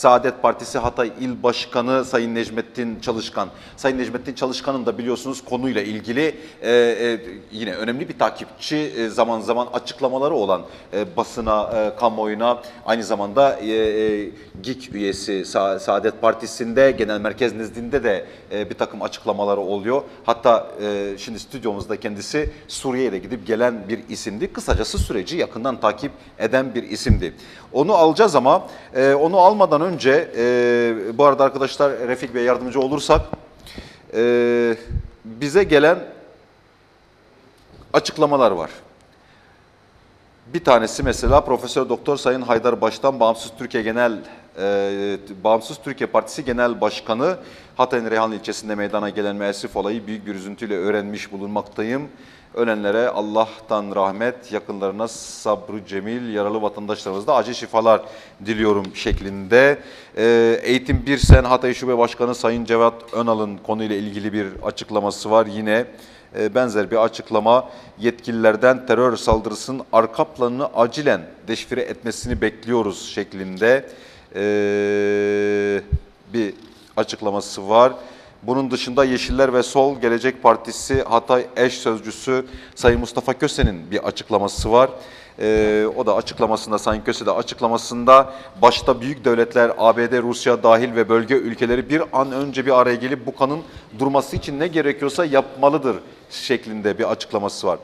Saadet Partisi Hatay İl Başkanı Sayın Necmettin Çalışkan. Sayın Necmettin Çalışkan'ın da biliyorsunuz konuyla ilgili e, e, yine önemli bir takipçi e, zaman zaman açıklamaları olan e, basına, e, kamuoyuna aynı zamanda e, e, GİK üyesi Sa- Saadet Partisi'nde genel merkez nezdinde de e, bir takım açıklamaları oluyor. Hatta e, şimdi stüdyomuzda kendisi Suriye'ye gidip gelen bir isimdi. Kısacası süreci yakından takip eden bir isimdi. Onu alacağız ama e, onu almadan önce e, bu arada arkadaşlar Refik Bey yardımcı olursak e, bize gelen açıklamalar var. Bir tanesi mesela Profesör Doktor Sayın Haydar Baş'tan Bağımsız Türkiye Genel e, Bağımsız Türkiye Partisi Genel Başkanı Hatay'ın Reyhanlı ilçesinde meydana gelen müessif olayı büyük bir üzüntüyle öğrenmiş bulunmaktayım. Ölenlere Allah'tan rahmet, yakınlarına sabrı cemil, yaralı vatandaşlarımıza da acil şifalar diliyorum şeklinde. E, Eğitim Birsen Hatay Şube Başkanı Sayın Cevat Önal'ın konuyla ilgili bir açıklaması var yine e, benzer bir açıklama yetkililerden terör saldırısının arka planını acilen deşifre etmesini bekliyoruz şeklinde e, bir açıklaması var. Bunun dışında Yeşiller ve Sol Gelecek Partisi Hatay eş sözcüsü Sayın Mustafa Köse'nin bir açıklaması var. Ee, o da açıklamasında, Sayın Köse de açıklamasında başta büyük devletler ABD, Rusya dahil ve bölge ülkeleri bir an önce bir araya gelip bu kanın durması için ne gerekiyorsa yapmalıdır şeklinde bir açıklaması var.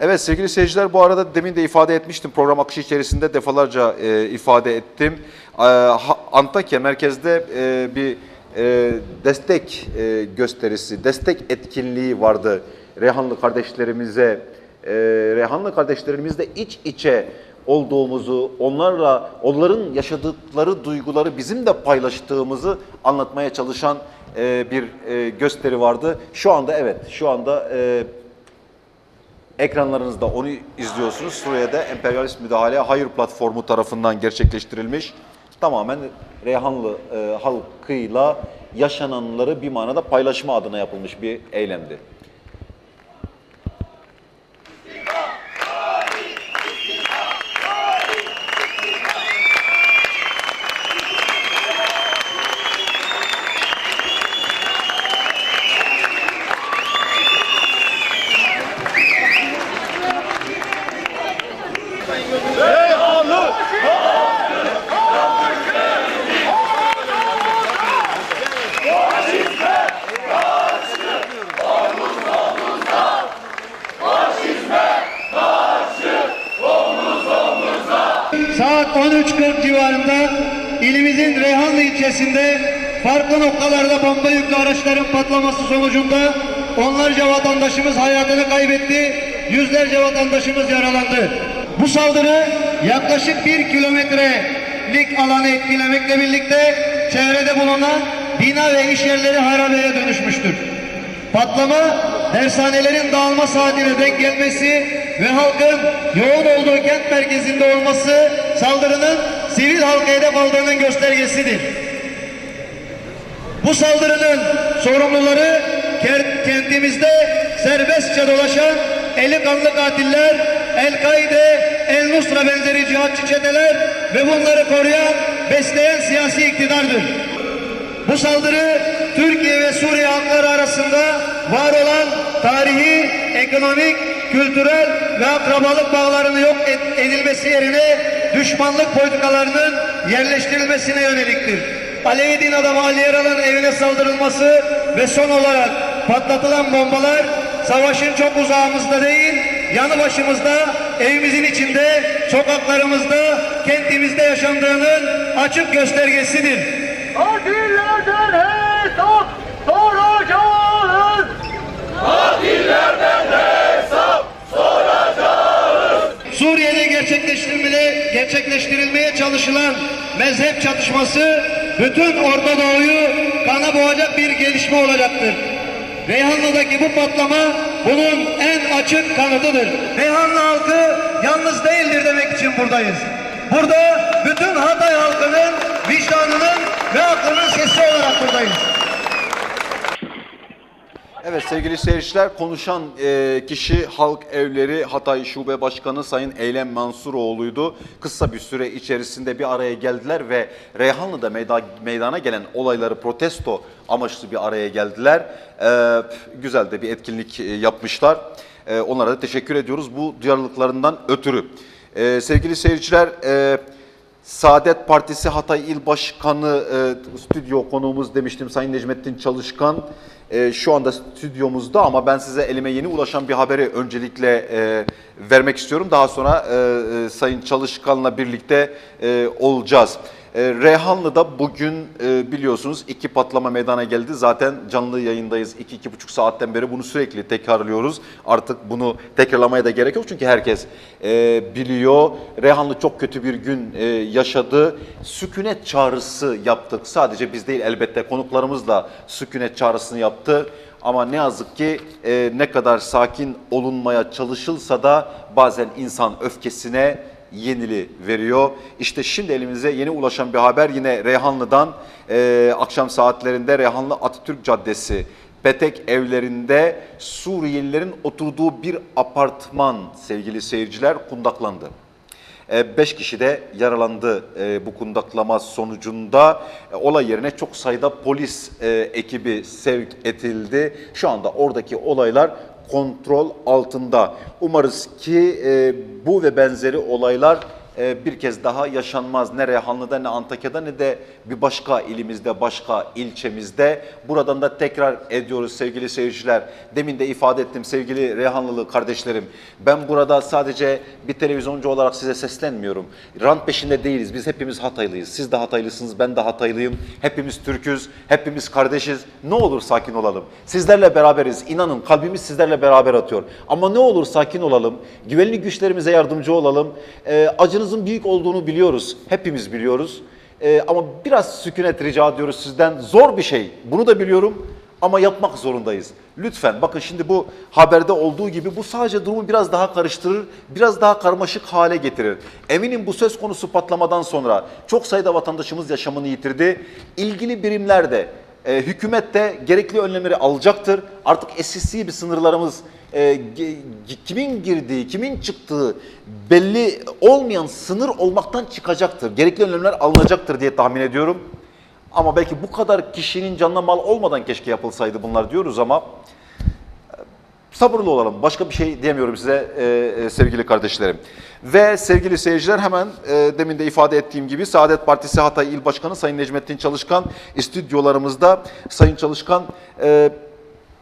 Evet sevgili seyirciler bu arada demin de ifade etmiştim program akışı içerisinde defalarca e, ifade ettim. E, Antakya merkezde e, bir e, destek e, gösterisi, destek etkinliği vardı Reyhanlı kardeşlerimize. E, Reyhanlı kardeşlerimizle iç içe olduğumuzu, onlarla onların yaşadıkları duyguları bizim de paylaştığımızı anlatmaya çalışan e, bir e, gösteri vardı. Şu anda evet, şu anda e, ekranlarınızda onu izliyorsunuz. Suriye'de emperyalist müdahale hayır platformu tarafından gerçekleştirilmiş. Tamamen Reyhanlı e, halkıyla yaşananları bir manada paylaşma adına yapılmış bir eylemdi. Saat 13.40 civarında ilimizin Reyhanlı ilçesinde farklı noktalarda bomba yüklü araçların patlaması sonucunda onlarca vatandaşımız hayatını kaybetti, yüzlerce vatandaşımız yaralandı. Bu saldırı yaklaşık bir kilometrelik alanı etkilemekle birlikte çevrede bulunan bina ve iş yerleri harabeye dönüşmüştür. Patlama dershanelerin dağılma saatine denk gelmesi ve halkın yoğun olduğu kent merkezinde olması saldırının sivil halka hedef aldığının göstergesidir. Bu saldırının sorumluları kentimizde serbestçe dolaşan eli kanlı katiller, El-Kaide, El-Nusra benzeri cihatçı çeteler ve bunları koruyan, besleyen siyasi iktidardır. Bu saldırı Türkiye ve Suriye halkları arasında var olan tarihi, ekonomik, kültürel ve akrabalık bağlarını yok ed- edilmesi yerine düşmanlık politikalarının yerleştirilmesine yöneliktir. Alevi din adamı Ali Yaral'ın evine saldırılması ve son olarak patlatılan bombalar savaşın çok uzağımızda değil, yanı başımızda, evimizin içinde, sokaklarımızda, kentimizde yaşandığının açık göstergesidir. Katillerden hesap soracağız. Suriye'de gerçekleştirilmeye, gerçekleştirilmeye çalışılan mezhep çatışması bütün Orta Doğu'yu kana boğacak bir gelişme olacaktır. Reyhanlı'daki bu patlama bunun en açık kanıtıdır. Reyhanlı halkı yalnız değildir demek için buradayız. Burada bütün Hatay halkının vicdanının ve aklının sesi olarak buradayız. Evet sevgili seyirciler konuşan e, kişi Halk Evleri Hatay Şube Başkanı Sayın Eylem Mansuroğlu'ydu. Kısa bir süre içerisinde bir araya geldiler ve Reyhanlı'da meyda, meydana gelen olayları protesto amaçlı bir araya geldiler. E, güzel de bir etkinlik e, yapmışlar. E, onlara da teşekkür ediyoruz bu duyarlılıklarından ötürü. E, sevgili seyirciler... E, Saadet Partisi Hatay İl Başkanı e, stüdyo konuğumuz demiştim Sayın Necmettin Çalışkan. E, şu anda stüdyomuzda ama ben size elime yeni ulaşan bir haberi öncelikle e, vermek istiyorum. Daha sonra e, e, Sayın Çalışkan'la birlikte e, olacağız. E, Reyhanlı'da bugün e, biliyorsunuz iki patlama meydana geldi. Zaten canlı yayındayız. iki iki buçuk saatten beri bunu sürekli tekrarlıyoruz. Artık bunu tekrarlamaya da gerek yok çünkü herkes e, biliyor. Reyhanlı çok kötü bir gün yaşadı. Sükunet çağrısı yaptık. Sadece biz değil elbette konuklarımız da sükunet çağrısını yaptı. Ama ne yazık ki ne kadar sakin olunmaya çalışılsa da bazen insan öfkesine yenili veriyor. İşte şimdi elimize yeni ulaşan bir haber yine Reyhanlı'dan e, akşam saatlerinde Reyhanlı Atatürk Caddesi Petek evlerinde Suriyelilerin oturduğu bir apartman sevgili seyirciler kundaklandı. 5 kişi de yaralandı e, bu kundaklama sonucunda. E, olay yerine çok sayıda polis e, ekibi sevk edildi. Şu anda oradaki olaylar kontrol altında. Umarız ki e, bu ve benzeri olaylar e, bir kez daha yaşanmaz. Ne Reyhanlı'da ne Antakya'da ne de bir başka ilimizde, başka ilçemizde. Buradan da tekrar ediyoruz sevgili seyirciler. Demin de ifade ettim sevgili Reyhanlılı kardeşlerim. Ben burada sadece bir televizyoncu olarak size seslenmiyorum. Rant peşinde değiliz. Biz hepimiz Hataylıyız. Siz de Hataylısınız, ben de Hataylıyım. Hepimiz Türküz, hepimiz kardeşiz. Ne olur sakin olalım. Sizlerle beraberiz. İnanın kalbimiz sizlerle beraber atıyor. Ama ne olur sakin olalım. Güvenlik güçlerimize yardımcı olalım. Ee, acınızın büyük olduğunu biliyoruz. Hepimiz biliyoruz. Ee, ama biraz sükunet rica ediyoruz sizden. Zor bir şey. Bunu da biliyorum ama yapmak zorundayız. Lütfen bakın şimdi bu haberde olduğu gibi bu sadece durumu biraz daha karıştırır, biraz daha karmaşık hale getirir. Eminim bu söz konusu patlamadan sonra çok sayıda vatandaşımız yaşamını yitirdi. İlgili birimler de e, hükümet de gerekli önlemleri alacaktır. Artık eskisi bir sınırlarımız e, kimin girdiği, kimin çıktığı belli olmayan sınır olmaktan çıkacaktır. Gerekli önlemler alınacaktır diye tahmin ediyorum. Ama belki bu kadar kişinin canına mal olmadan keşke yapılsaydı bunlar diyoruz ama e, sabırlı olalım. Başka bir şey diyemiyorum size e, e, sevgili kardeşlerim. Ve sevgili seyirciler hemen e, demin de ifade ettiğim gibi Saadet Partisi Hatay İl Başkanı Sayın Necmettin Çalışkan stüdyolarımızda. Sayın Çalışkan e,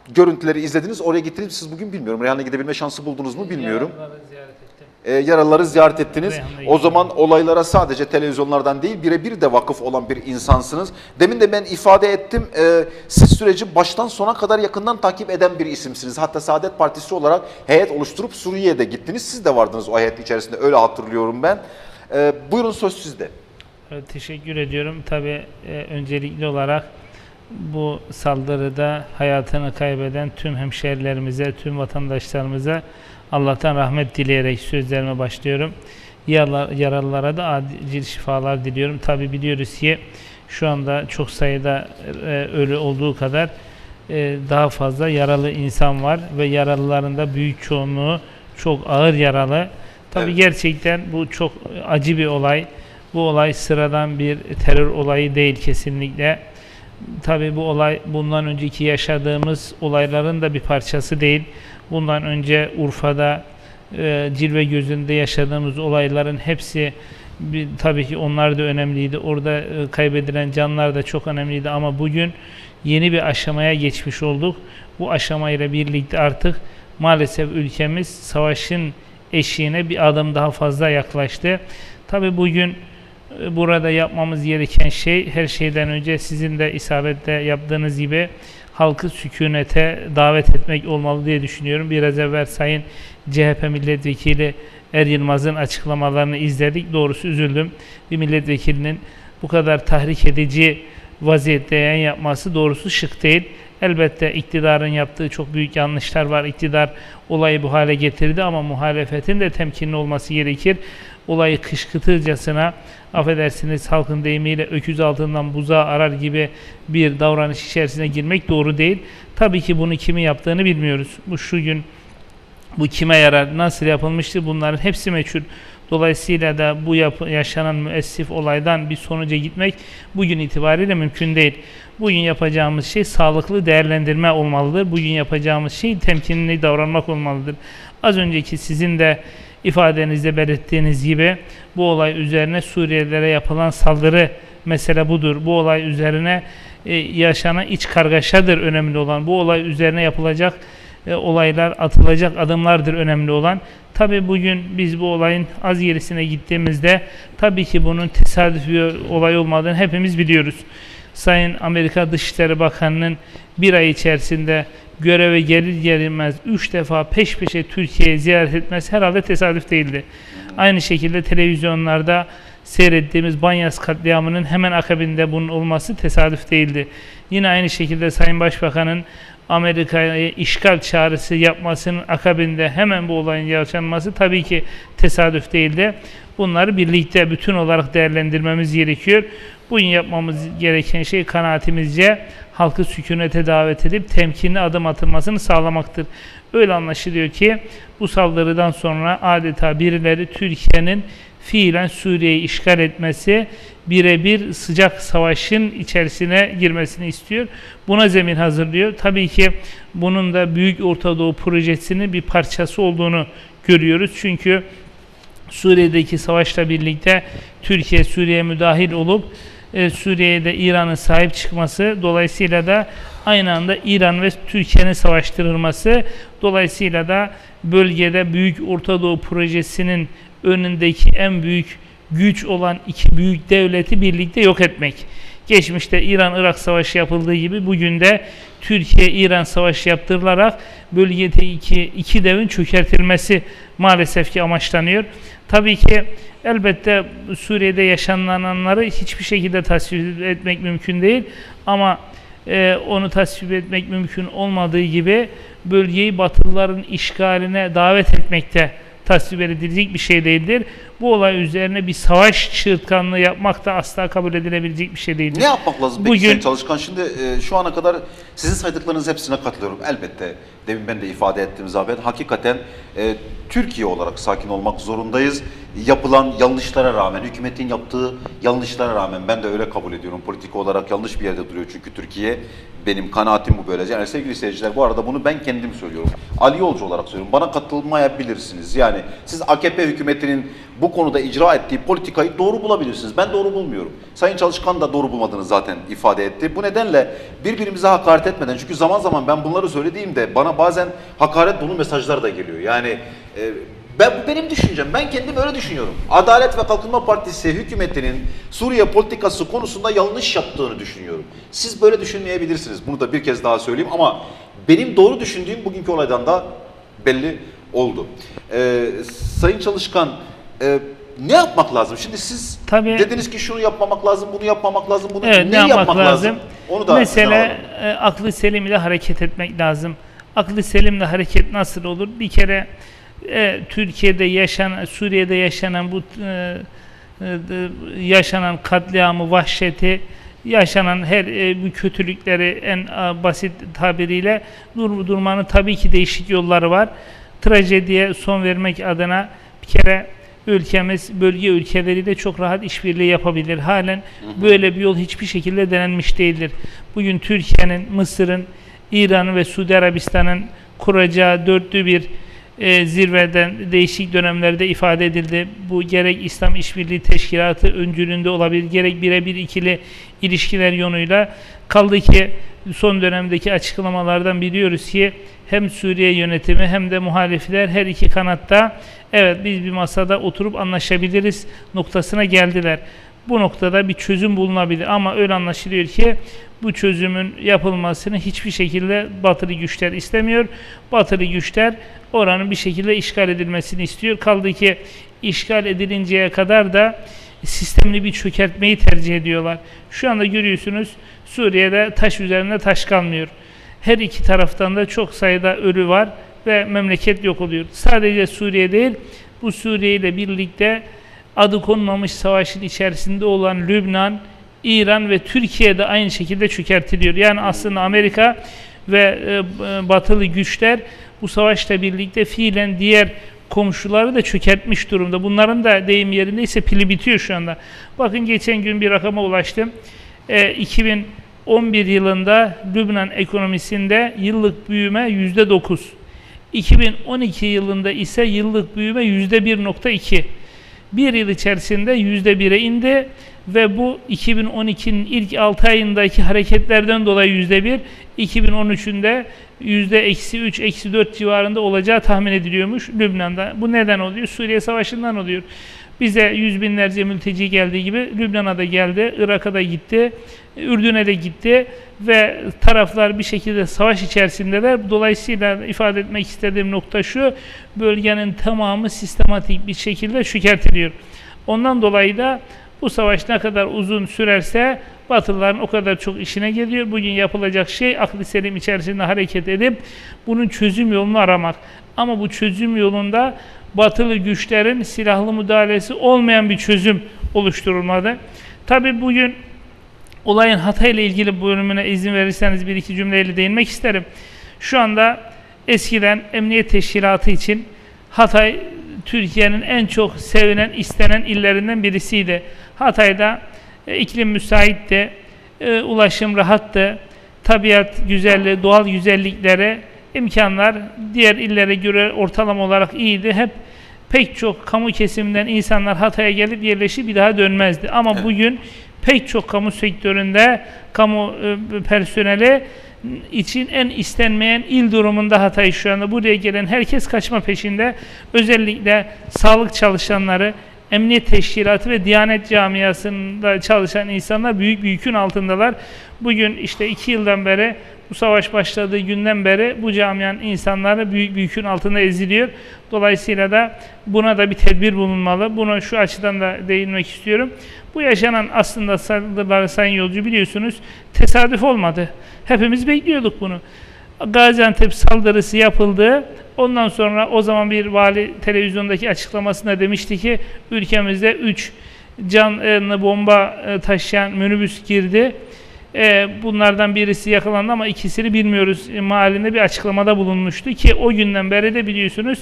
görüntüleri izlediniz. Oraya gittiniz. Siz bugün bilmiyorum. Reyhan'a gidebilme şansı buldunuz mu bilmiyorum. Yaralıları ziyaret ettim. E, yaralıları ziyaret ettiniz. O zaman olaylara sadece televizyonlardan değil birebir de vakıf olan bir insansınız. Demin de ben ifade ettim. e, siz süreci baştan sona kadar yakından takip eden bir isimsiniz. Hatta Saadet Partisi olarak heyet oluşturup Suriye'ye de gittiniz. Siz de vardınız o heyet içerisinde öyle hatırlıyorum ben. E, buyurun söz sizde. Teşekkür ediyorum. Tabii e, öncelikli olarak bu saldırıda hayatını kaybeden tüm hemşehrilerimize, tüm vatandaşlarımıza Allah'tan rahmet dileyerek sözlerime başlıyorum. Yaralı- Yaralılara da acil şifalar diliyorum. Tabii biliyoruz ki şu anda çok sayıda e, ölü olduğu kadar e, daha fazla yaralı insan var ve yaralıların da büyük çoğunluğu çok ağır yaralı. Tabii Evet. gerçekten bu çok acı bir olay. Bu olay sıradan bir terör olayı değil kesinlikle. Tabii bu olay bundan önceki yaşadığımız olayların da bir parçası değil. Bundan önce Urfa'da e, Cilve Gözü'nde yaşadığımız olayların hepsi bir, tabii ki onlar da önemliydi. Orada e, kaybedilen canlar da çok önemliydi ama bugün yeni bir aşamaya geçmiş olduk. Bu aşamayla birlikte artık maalesef ülkemiz savaşın eşiğine bir adım daha fazla yaklaştı. Tabii bugün burada yapmamız gereken şey her şeyden önce sizin de isabetle yaptığınız gibi halkı sükunete davet etmek olmalı diye düşünüyorum. Biraz evvel Sayın CHP Milletvekili Er Yılmaz'ın açıklamalarını izledik. Doğrusu üzüldüm. Bir milletvekilinin bu kadar tahrik edici vaziyette yayın yapması doğrusu şık değil. Elbette iktidarın yaptığı çok büyük yanlışlar var. İktidar olayı bu hale getirdi ama muhalefetin de temkinli olması gerekir. Olayı kışkırtırcasına affedersiniz halkın deyimiyle öküz altından buzağı arar gibi bir davranış içerisine girmek doğru değil. Tabii ki bunu kimin yaptığını bilmiyoruz. Bu şu gün bu kime yarar, nasıl yapılmıştır bunların hepsi meçhul. Dolayısıyla da bu yapı, yaşanan müessif olaydan bir sonuca gitmek bugün itibariyle mümkün değil. Bugün yapacağımız şey sağlıklı değerlendirme olmalıdır. Bugün yapacağımız şey temkinli davranmak olmalıdır. Az önceki sizin de ifadenizde belirttiğiniz gibi bu olay üzerine Suriyelilere yapılan saldırı mesele budur. Bu olay üzerine e, yaşanan iç kargaşadır önemli olan. Bu olay üzerine yapılacak e, olaylar, atılacak adımlardır önemli olan. Tabi bugün biz bu olayın az gerisine gittiğimizde tabii ki bunun tesadüf bir olay olmadığını hepimiz biliyoruz. Sayın Amerika Dışişleri Bakanı'nın bir ay içerisinde göreve gelir gelmez 3 defa peş peşe Türkiye'yi ziyaret etmesi herhalde tesadüf değildi. Aynı şekilde televizyonlarda seyrettiğimiz Banyas katliamının hemen akabinde bunun olması tesadüf değildi. Yine aynı şekilde Sayın Başbakan'ın Amerika'ya işgal çağrısı yapmasının akabinde hemen bu olayın yaşanması tabii ki tesadüf değildi. Bunları birlikte bütün olarak değerlendirmemiz gerekiyor. Bugün yapmamız gereken şey kanaatimizce halkı sükunete davet edip temkinli adım atılmasını sağlamaktır. Öyle anlaşılıyor ki bu saldırıdan sonra adeta birileri Türkiye'nin fiilen Suriye'yi işgal etmesi, birebir sıcak savaşın içerisine girmesini istiyor. Buna zemin hazırlıyor. Tabii ki bunun da Büyük Orta Doğu projesinin bir parçası olduğunu görüyoruz. Çünkü Suriye'deki savaşla birlikte Türkiye Suriye'ye müdahil olup e, Suriye'de İran'ın sahip çıkması dolayısıyla da aynı anda İran ve Türkiye'nin savaştırılması dolayısıyla da bölgede Büyük Orta Doğu projesinin önündeki en büyük güç olan iki büyük devleti birlikte yok etmek. Geçmişte İran-Irak savaşı yapıldığı gibi bugün de Türkiye-İran savaşı yaptırılarak bölgedeki iki devin çökertilmesi maalesef ki amaçlanıyor. Tabii ki elbette Suriye'de yaşananları hiçbir şekilde tasvip etmek mümkün değil ama e, onu tasvip etmek mümkün olmadığı gibi bölgeyi Batılıların işgaline davet etmekte tasvip edilecek bir şey değildir. Bu olay üzerine bir savaş çığırtkanlığı yapmak da asla kabul edilebilecek bir şey değildir. Ne yapmak lazım peki Bugün- Sayın Çalışkan? Şimdi e, şu ana kadar sizin saydıklarınız hepsine katılıyorum. Elbette demin ben de ifade ettiğim zaten hakikaten e, Türkiye olarak sakin olmak zorundayız. Yapılan yanlışlara rağmen, hükümetin yaptığı yanlışlara rağmen ben de öyle kabul ediyorum. Politik olarak yanlış bir yerde duruyor çünkü Türkiye. Benim kanaatim bu böylece. Yani sevgili seyirciler bu arada bunu ben kendim söylüyorum. Ali Yolcu olarak söylüyorum. Bana katılmayabilirsiniz. Yani siz AKP hükümetinin bu konuda icra ettiği politikayı doğru bulabilirsiniz. Ben doğru bulmuyorum. Sayın Çalışkan da doğru bulmadığını zaten ifade etti. Bu nedenle birbirimize hakaret etmeden çünkü zaman zaman ben bunları söylediğimde bana bazen hakaret dolu mesajlar da geliyor. Yani e, ben bu benim düşüncem. Ben kendim öyle düşünüyorum. Adalet ve Kalkınma Partisi hükümetinin Suriye politikası konusunda yanlış yaptığını düşünüyorum. Siz böyle düşünmeyebilirsiniz. Bunu da bir kez daha söyleyeyim ama benim doğru düşündüğüm bugünkü olaydan da belli oldu. Ee, Sayın Çalışkan e, ne yapmak lazım? Şimdi siz Tabii- dediniz ki şunu yapmamak lazım, bunu yapmamak lazım, bunu Evet, ne, yapmak, lazım? Onu da Mesele e, aklı selim ile hareket etmek lazım. Aklı selimle hareket nasıl olur? Bir kere e, Türkiye'de yaşanan, Suriye'de yaşanan bu e, e, yaşanan katliamı, vahşeti, yaşanan her e, bu kötülükleri en e, basit tabiriyle dur, durmanın tabii ki değişik yolları var. Trajediye son vermek adına bir kere ülkemiz bölge ülkeleriyle çok rahat işbirliği yapabilir. Halen böyle bir yol hiçbir şekilde denenmiş değildir. Bugün Türkiye'nin, Mısır'ın, İran'ın ve Suudi Arabistan'ın kuracağı dörtlü bir e, zirveden değişik dönemlerde ifade edildi. Bu gerek İslam İşbirliği Teşkilatı öncülüğünde olabilir, gerek birebir ikili ilişkiler yönüyle kaldı ki son dönemdeki açıklamalardan biliyoruz ki hem Suriye yönetimi hem de muhalifler her iki kanatta evet biz bir masada oturup anlaşabiliriz noktasına geldiler. Bu noktada bir çözüm bulunabilir ama öyle anlaşılıyor ki bu çözümün yapılmasını hiçbir şekilde batılı güçler istemiyor. Batılı güçler oranın bir şekilde işgal edilmesini istiyor. Kaldı ki işgal edilinceye kadar da sistemli bir çökertmeyi tercih ediyorlar. Şu anda görüyorsunuz Suriye'de taş üzerinde taş kalmıyor. Her iki taraftan da çok sayıda ölü var ve memleket yok oluyor. Sadece Suriye değil, bu Suriye ile birlikte adı konmamış savaşın içerisinde olan Lübnan, İran ve Türkiye de aynı şekilde çökertiliyor. Yani aslında Amerika ve e, b- batılı güçler bu savaşla birlikte fiilen diğer komşuları da çökertmiş durumda. Bunların da deyim yerindeyse pili bitiyor şu anda. Bakın geçen gün bir rakama ulaştım. E, 2011 yılında Lübnan ekonomisinde yıllık büyüme yüzde 9. 2012 yılında ise yıllık büyüme yüzde 1.2. Bir yıl içerisinde yüzde 1'e indi ve bu 2012'nin ilk 6 ayındaki hareketlerden dolayı yüzde 1, 2013'ün de yüzde eksi 3, eksi 4 civarında olacağı tahmin ediliyormuş Lübnan'da. Bu neden oluyor? Suriye Savaşı'ndan oluyor. Bize yüz binlerce mülteci geldiği gibi Lübnan'a da geldi, Irak'a da gitti, Ürdün'e de gitti ve taraflar bir şekilde savaş içerisindeler. Dolayısıyla ifade etmek istediğim nokta şu, bölgenin tamamı sistematik bir şekilde çökertiliyor. Ondan dolayı da bu savaş ne kadar uzun sürerse Batılıların o kadar çok işine geliyor. Bugün yapılacak şey aklı selim içerisinde hareket edip bunun çözüm yolunu aramak. Ama bu çözüm yolunda batılı güçlerin silahlı müdahalesi olmayan bir çözüm oluşturulmadı. Tabi bugün olayın Hatay ile ilgili bölümüne izin verirseniz bir iki cümleyle değinmek isterim. Şu anda eskiden emniyet teşkilatı için Hatay Türkiye'nin en çok sevilen, istenen illerinden birisiydi. Hatay'da e, iklim müsaitti, e, ulaşım rahattı, tabiat güzelliği, doğal güzelliklere imkanlar diğer illere göre ortalama olarak iyiydi. Hep pek çok kamu kesiminden insanlar Hatay'a gelip yerleşip bir daha dönmezdi. Ama bugün pek çok kamu sektöründe kamu e, personeli için en istenmeyen il durumunda Hatay şu anda. Buraya gelen herkes kaçma peşinde. Özellikle sağlık çalışanları, emniyet teşkilatı ve Diyanet camiasında çalışan insanlar büyük bir yükün altındalar. Bugün işte iki yıldan beri bu savaş başladığı günden beri bu camianın insanları büyük bir yükün altında eziliyor. Dolayısıyla da buna da bir tedbir bulunmalı. Buna şu açıdan da değinmek istiyorum. Bu yaşanan aslında saldırıları sayın yolcu biliyorsunuz tesadüf olmadı. Hepimiz bekliyorduk bunu. Gaziantep saldırısı yapıldı. Ondan sonra o zaman bir vali televizyondaki açıklamasında demişti ki ülkemizde 3 canlı bomba e, taşıyan minibüs girdi. E, bunlardan birisi yakalandı ama ikisini bilmiyoruz e, mahallinde bir açıklamada bulunmuştu ki o günden beri de biliyorsunuz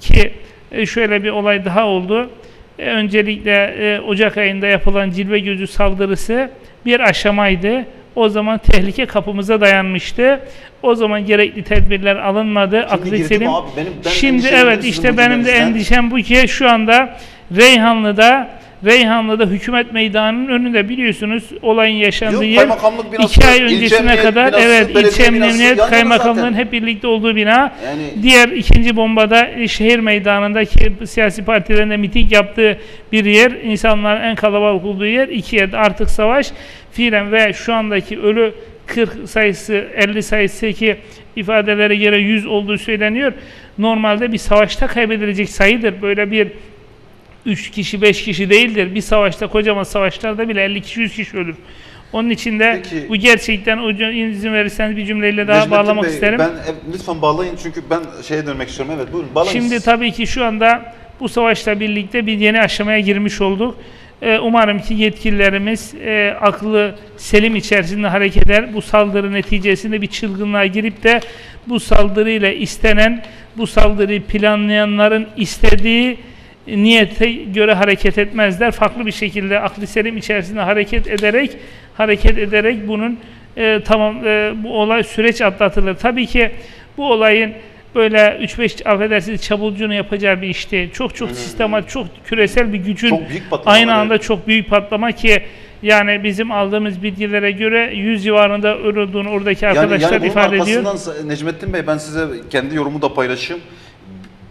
ki e, şöyle bir olay daha oldu. E, öncelikle e, Ocak ayında yapılan cilve gözü saldırısı bir aşamaydı. O zaman tehlike kapımıza dayanmıştı. O zaman gerekli tedbirler alınmadı. Aklı selim. abi? Benim- ben Şimdi evet işte benim de endişem bu ki şu anda Reyhanlı'da Reyhanlı'da hükümet meydanının önünde biliyorsunuz olayın yaşandığı Yok, yer iki ay öncesine emniyet kadar binası, evet ilçe emniyet kaymakamlığın hep birlikte olduğu bina. Yani- Diğer ikinci bombada e, şehir meydanındaki siyasi partilerin de miting yaptığı bir yer, insanların en kalabalık olduğu yer. iki yerde artık savaş fiilen ve şu andaki ölü 40 sayısı 50 sayısı ki ifadelere göre 100 olduğu söyleniyor. Normalde bir savaşta kaybedilecek sayıdır. Böyle bir 3 kişi 5 kişi değildir. Bir savaşta kocaman savaşlarda bile 50 kişi 100 kişi ölür. Onun için de Peki- bu gerçekten izin verirseniz bir cümleyle daha Necmettin bağlamak Bey, isterim. Ben e, lütfen bağlayın çünkü ben şeye dönmek istiyorum. Evet buyurun bağlayın. Şimdi tabii ki şu anda bu savaşla birlikte bir yeni aşamaya girmiş olduk. Ee, umarım ki yetkililerimiz e, aklı selim içerisinde hareket eder. Bu saldırı neticesinde bir çılgınlığa girip de bu saldırıyla istenen, bu saldırıyı planlayanların istediği niyete göre hareket etmezler. Farklı bir şekilde aklı selim içerisinde hareket ederek hareket ederek bunun e, tamam e, bu olay süreç atlatılır. Tabii ki bu olayın böyle 3-5 affedersiniz çabulcunu yapacağı bir iş değil. Çok çok sistematik, çok küresel bir gücün Çok aynı anda evet. çok büyük patlama ki yani bizim aldığımız bilgilere göre 100 civarında öldüğünü oradaki yani, arkadaşlar yani bunun ifade ediyor. arkasından Necmettin Bey ben size kendi yorumu da paylaşayım.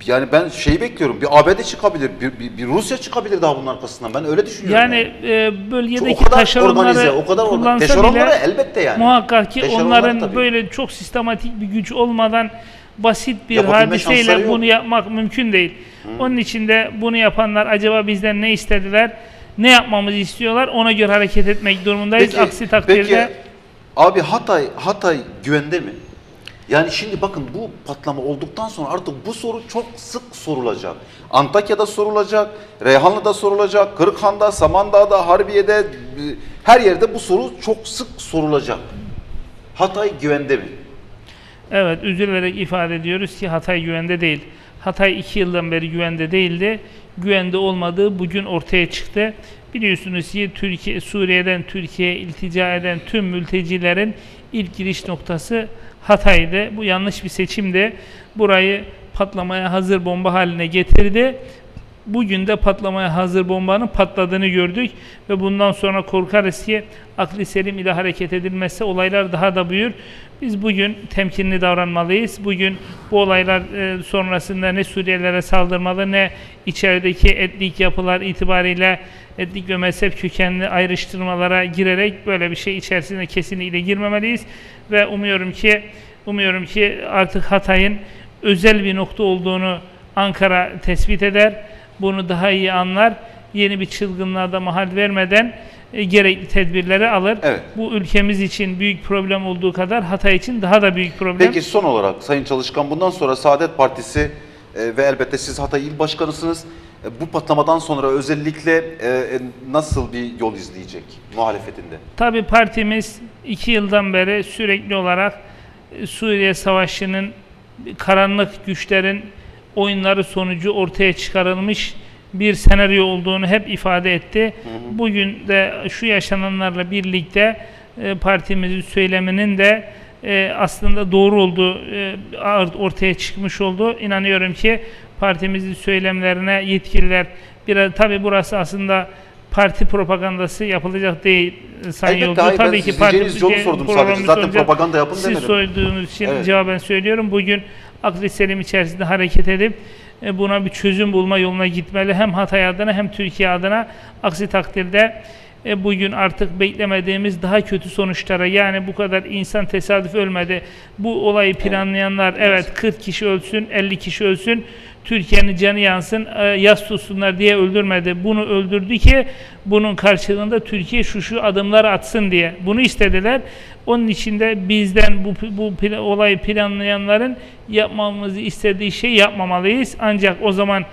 Yani ben şeyi bekliyorum. Bir ABD çıkabilir, bir, bir, bir Rusya çıkabilir daha bunun arkasından. Ben öyle düşünüyorum. Yani e, bölgedeki o kadar taşeronları organize, o kadar kullansa Teşeronları bile elbette yani. muhakkak ki onların tabii. böyle çok sistematik bir güç olmadan basit bir Yapabilme hadiseyle bunu yapmak mümkün değil. Onun için de bunu yapanlar acaba bizden ne istediler? Ne yapmamızı istiyorlar? Ona göre hareket etmek durumundayız. Aksi takdirde Peki abi Hatay Hatay güvende mi? Yani şimdi bakın bu patlama olduktan sonra artık bu soru çok sık sorulacak. Antakya'da sorulacak, Reyhanlı'da sorulacak, Kırıkhan'da, Samandağ'da, Harbiye'de her yerde bu soru çok sık sorulacak. Hatay güvende mi? Evet, üzülerek ifade ediyoruz ki Hatay güvende değil. Hatay iki yıldan beri güvende değildi. Güvende olmadığı bugün ortaya çıktı. Biliyorsunuz ki Türkiye, Suriye'den Türkiye'ye iltica eden tüm mültecilerin ilk giriş noktası Hatay'dı. Bu yanlış bir seçimdi. Burayı patlamaya hazır bomba haline getirdi. Bugün de patlamaya hazır bombanın patladığını gördük ve bundan sonra korkarız ki akli selim ile hareket edilmezse olaylar daha da büyür. Biz bugün temkinli davranmalıyız. Bugün bu olaylar e, sonrasında ne Suriyelilere saldırmalı ne içerideki etnik yapılar itibariyle etnik ve mezhep kökenli ayrıştırmalara girerek böyle bir şey içerisine kesinlikle girmemeliyiz ve umuyorum ki umuyorum ki artık Hatay'ın özel bir nokta olduğunu Ankara tespit eder. Bunu daha iyi anlar. Yeni bir çılgınlığa da mahal vermeden e, gerekli tedbirleri alır. Evet. Bu ülkemiz için büyük problem olduğu kadar Hatay için daha da büyük problem. Peki son olarak Sayın Çalışkan bundan sonra Saadet Partisi e, ve elbette siz Hatay İl Başkanısınız. E, bu patlamadan sonra özellikle e, e, nasıl bir yol izleyecek muhalefetinde? Tabii partimiz iki yıldan beri sürekli olarak e, Suriye Savaşı'nın karanlık güçlerin oyunları sonucu ortaya çıkarılmış bir senaryo olduğunu hep ifade etti. Bugün de şu yaşananlarla birlikte e, partimizin söyleminin de e, aslında doğru olduğu e, ortaya çıkmış oldu. İnanıyorum ki partimizin söylemlerine yetkililer biraz tabii burası aslında parti propagandası yapılacak değil e, Sayın Elbette, Yolcu. hayır, Tabii ki izleyeceğiniz yolu parti- sordum sadece. Zaten olacak. propaganda yapın Siz demedim. sorduğunuz için Evet. cevaben söylüyorum. Bugün akli selim içerisinde hareket edip e, buna bir çözüm bulma yoluna gitmeli. Hem Hatay adına hem Türkiye adına. Aksi takdirde e, bugün artık beklemediğimiz daha kötü sonuçlara yani bu kadar insan tesadüf ölmedi. Bu olayı planlayanlar evet 40 kişi ölsün, 50 kişi ölsün. Türkiye'nin canı yansın, e, yas tutsunlar diye öldürmedi. Bunu öldürdü ki bunun karşılığında Türkiye şu şu adımlar atsın diye. Bunu istediler. Onun için de bizden bu, bu pla- olayı planlayanların yapmamızı istediği şey yapmamalıyız. Ancak o zaman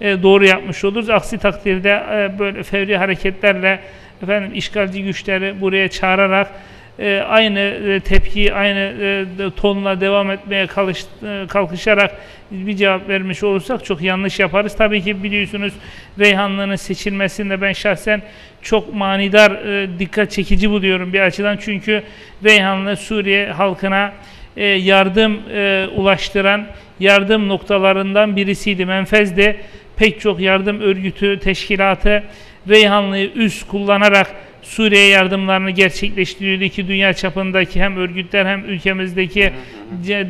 e, doğru yapmış oluruz. Aksi takdirde e, böyle fevri hareketlerle efendim işgalci güçleri buraya çağırarak e, aynı e, tepkiyi aynı e, tonla devam etmeye kalış, e, kalkışarak bir cevap vermiş olursak çok yanlış yaparız. Tabii ki biliyorsunuz Reyhanlı'nın seçilmesinde ben şahsen çok manidar, e, dikkat çekici buluyorum bir açıdan. Çünkü Reyhanlı Suriye halkına e, yardım e, ulaştıran yardım noktalarından birisiydi. Menfez'de pek çok yardım örgütü, teşkilatı Reyhanlı'yı üst kullanarak Suriye yardımlarını gerçekleştiriyordu ki dünya çapındaki hem örgütler hem ülkemizdeki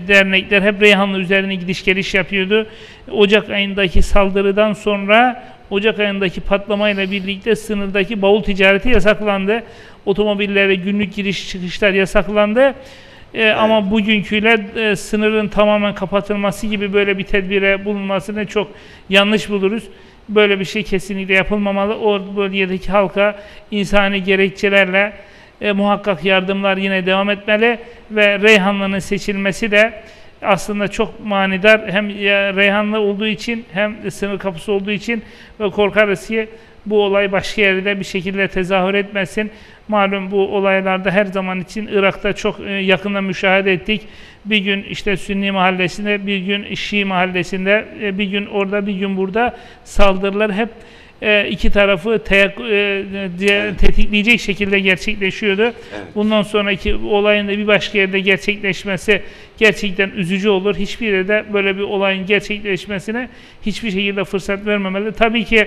dernekler hep Reyhanlı üzerine gidiş geliş yapıyordu. Ocak ayındaki saldırıdan sonra Ocak ayındaki patlamayla birlikte sınırdaki bavul ticareti yasaklandı. Otomobillere günlük giriş çıkışlar yasaklandı. Ee, Ama bugünküyle e, sınırın tamamen kapatılması gibi böyle bir tedbire bulunmasını çok yanlış buluruz. Böyle bir şey kesinlikle yapılmamalı. O bölgedeki halka insani gerekçelerle e, muhakkak yardımlar yine devam etmeli ve Reyhanlı'nın seçilmesi de aslında çok manidar hem ya Reyhanlı olduğu için hem sınır kapısı olduğu için ve korkarız ki bu olay başka yerde bir şekilde tezahür etmesin. Malum bu olaylarda her zaman için Irak'ta çok e, yakından müşahede ettik. Bir gün işte Sünni mahallesinde, bir gün Şii mahallesinde, e, bir gün orada, bir gün burada saldırılar hep e, iki tarafı teyak- e, diye- tetikleyecek şekilde gerçekleşiyordu. Bundan sonraki olayın da bir başka yerde gerçekleşmesi gerçekten üzücü olur. Hiçbir yerde böyle bir olayın gerçekleşmesine hiçbir şekilde fırsat vermemeli. Tabii ki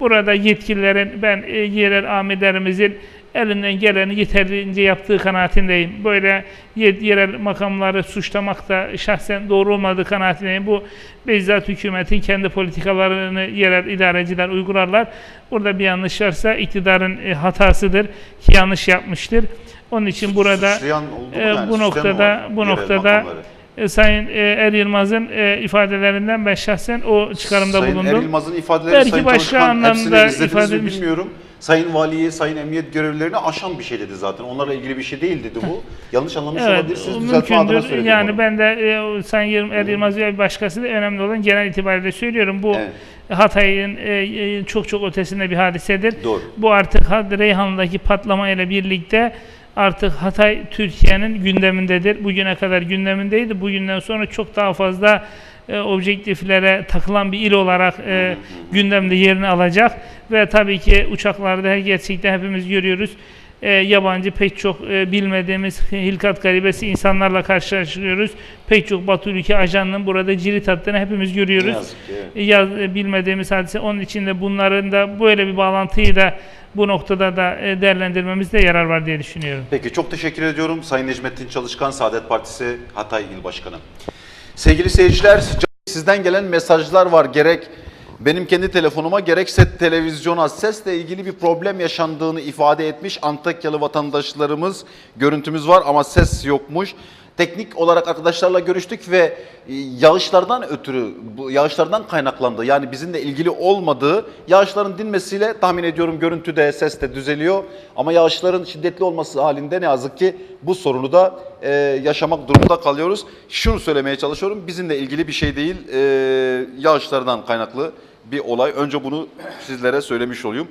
burada yetkililerin, ben e, yerel amirlerimizin elinden geleni yeterince yaptığı kanaatindeyim. Böyle ye- yerel makamları suçlamak da şahsen doğru olmadığı kanaatindeyim. Bu bizzat hükümetin kendi politikalarını yerel idareciler uygularlar. Burada bir yanlış varsa iktidarın e, hatasıdır ki yanlış yapmıştır. Onun için burada e, bu noktada bu noktada. E, Sayın e, Er Yılmaz'ın e, ifadelerinden ben şahsen o çıkarımda Sayın bulundum. Er Yılmaz'ın ifadeleri Belki Sayın başka Çalışkan anlamda ifade mi bilmiyorum. Sayın Valiyi, Sayın Emniyet görevlilerini aşan bir şey dedi zaten. Onlarla ilgili bir şey değil dedi bu. Yanlış anlamış Evet, olabilirsiniz. Düzeltme adına söyledim Yani onu. ben de e, Sayın Yılm- Er Yılmaz bir başkası da önemli olan genel itibariyle söylüyorum. Bu Evet. Hatay'ın e, e, çok çok ötesinde bir hadisedir. Doğru. Bu artık Reyhan'daki patlama ile birlikte artık Hatay Türkiye'nin gündemindedir. Bugüne kadar gündemindeydi. Bugünden sonra çok daha fazla e, objektiflere takılan bir il olarak e, gündemde yerini alacak ve tabii ki uçaklarda gerçekten hepimiz görüyoruz. E, yabancı pek çok e, bilmediğimiz hilkat garibesi insanlarla karşılaşıyoruz. Pek çok Batı ülke ajanının burada cirit attığını hepimiz görüyoruz. Yazık evet. Yaz, e, bilmediğimiz hadise. Onun için de bunların da böyle bir bağlantıyı da bu noktada da e, değerlendirmemizde yarar var diye düşünüyorum. Peki çok teşekkür ediyorum Sayın Necmettin Çalışkan, Saadet Partisi Hatay İl Başkanı. Sevgili seyirciler, sizden gelen mesajlar var. Gerek benim kendi telefonuma gerekse televizyona sesle ilgili bir problem yaşandığını ifade etmiş Antakyalı vatandaşlarımız. Görüntümüz var ama ses yokmuş. Teknik olarak arkadaşlarla görüştük ve e, yağışlardan ötürü, yağışlardan kaynaklandı. Yani bizimle ilgili olmadığı, yağışların dinmesiyle tahmin ediyorum görüntü de ses de düzeliyor. Ama yağışların şiddetli olması halinde ne yazık ki bu sorunu da e, yaşamak durumunda kalıyoruz. Şunu söylemeye çalışıyorum, bizimle ilgili bir şey değil, e, yağışlardan kaynaklı bir olay. Önce bunu sizlere söylemiş olayım.